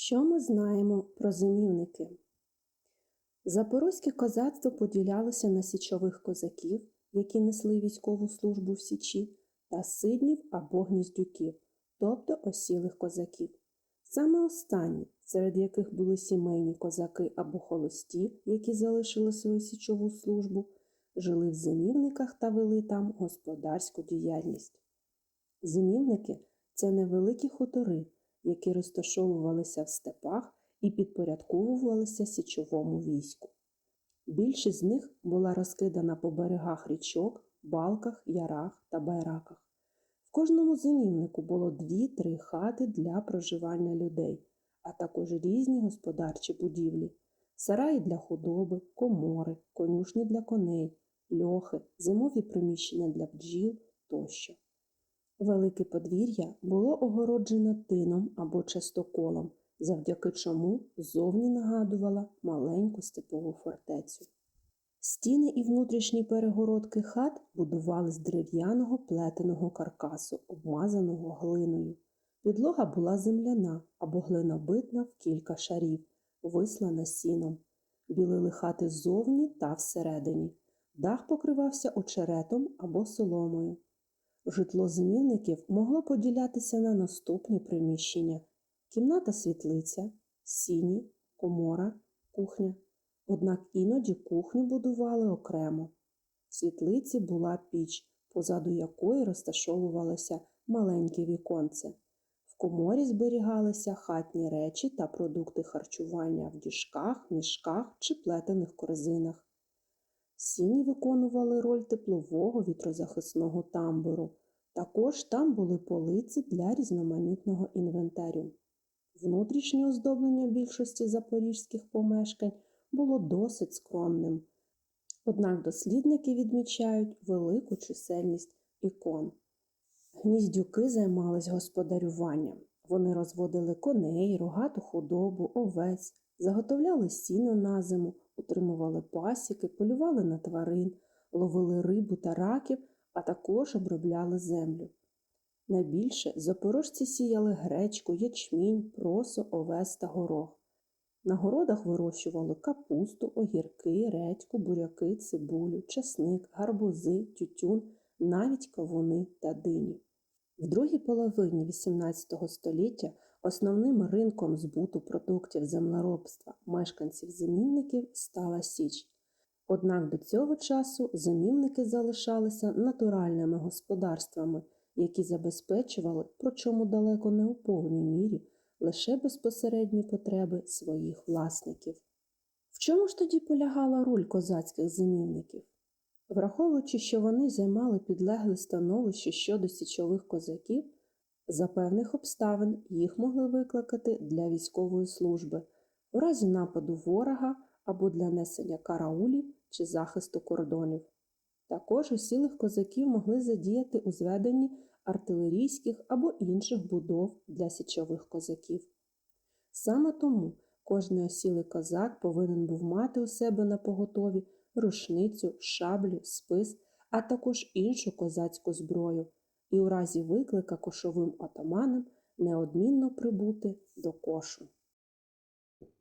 Що ми знаємо про зимівники? Запорозьке козацтво поділялося на січових козаків, які несли військову службу в Січі, та сиднів або гніздюків, тобто осілих козаків. Саме останні, серед яких були сімейні козаки або холості, які залишили свою січову службу, жили в зимівниках та вели там господарську діяльність. Зимівники це невеликі хутори, які розташовувалися в степах і підпорядковувалися січовому війську. Більшість з них була розкидана по берегах річок, балках, ярах та байраках. В кожному зимівнику було дві-три хати для проживання людей, а також різні господарчі будівлі, сараї для худоби, комори, конюшні для коней, льохи, зимові приміщення для бджіл тощо. Велике подвір'я було огороджено тином або частоколом, завдяки чому зовні нагадувала маленьку степову фортецю. Стіни і внутрішні перегородки хат будували з дерев'яного плетеного каркасу, обмазаного глиною. Підлога була земляна або глинобитна в кілька шарів, вислана сіном. Білили хати ззовні та всередині. Дах покривався очеретом або соломою. Житло зимівників могло поділятися на наступні приміщення: кімната світлиця, сіні, комора, кухня. Однак іноді кухню будували окремо. В світлиці була піч, позаду якої розташовувалося маленьке віконце. В коморі зберігалися хатні речі та продукти харчування в діжках, мішках чи плетених корзинах. Сіні виконували роль теплового вітрозахисного тамбуру. Також там були полиці для різноманітного інвентарю. Внутрішнє оздоблення більшості запорізьких помешкань було досить скромним. Однак дослідники відмічають велику чисельність ікон. Гніздюки займались господарюванням. Вони розводили коней, рогату худобу, овець, заготовляли сіно на зиму, утримували пасіки, полювали на тварин, ловили рибу та раків, а також обробляли землю. Найбільше запорожці сіяли гречку, ячмінь, просо, овес та горох. На городах вирощували капусту, огірки, редьку, буряки, цибулю, часник, гарбузи, тютюн, навіть кавуни та дині. В другій половині XVIII століття основним ринком збуту продуктів землеробства мешканців-зимівників стала Січ. Однак до цього часу зимівники залишалися натуральними господарствами, які забезпечували, причому далеко не у повній мірі, лише безпосередні потреби своїх власників. В чому ж тоді полягала роль козацьких зимівників? Враховуючи, що вони займали підлегле становище щодо січових козаків, за певних обставин їх могли викликати для військової служби, у разі нападу ворога або для несення караулів чи захисту кордонів. Також осілих козаків могли задіяти у зведенні артилерійських або інших будов для січових козаків. Саме тому кожний осілий козак повинен був мати у себе на поготові рушницю, шаблю, спис, а також іншу козацьку зброю, і у разі виклика кошовим отаманам неодмінно прибути до кошу.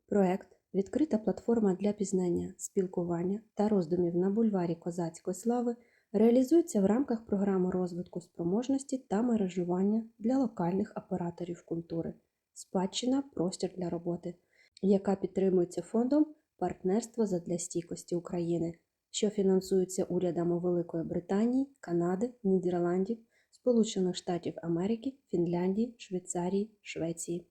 Проект Відкрита платформа для пізнання, спілкування та роздумів на бульварі козацької слави реалізується в рамках програми розвитку спроможності та мережування для локальних операторів культури, спадщина простір для роботи, яка підтримується фондом Партнерство задля стійкості України, що фінансується урядами Великої Британії, Канади, Нідерландів, Сполучених Штатів Америки, Фінляндії, Швейцарії, Швеції.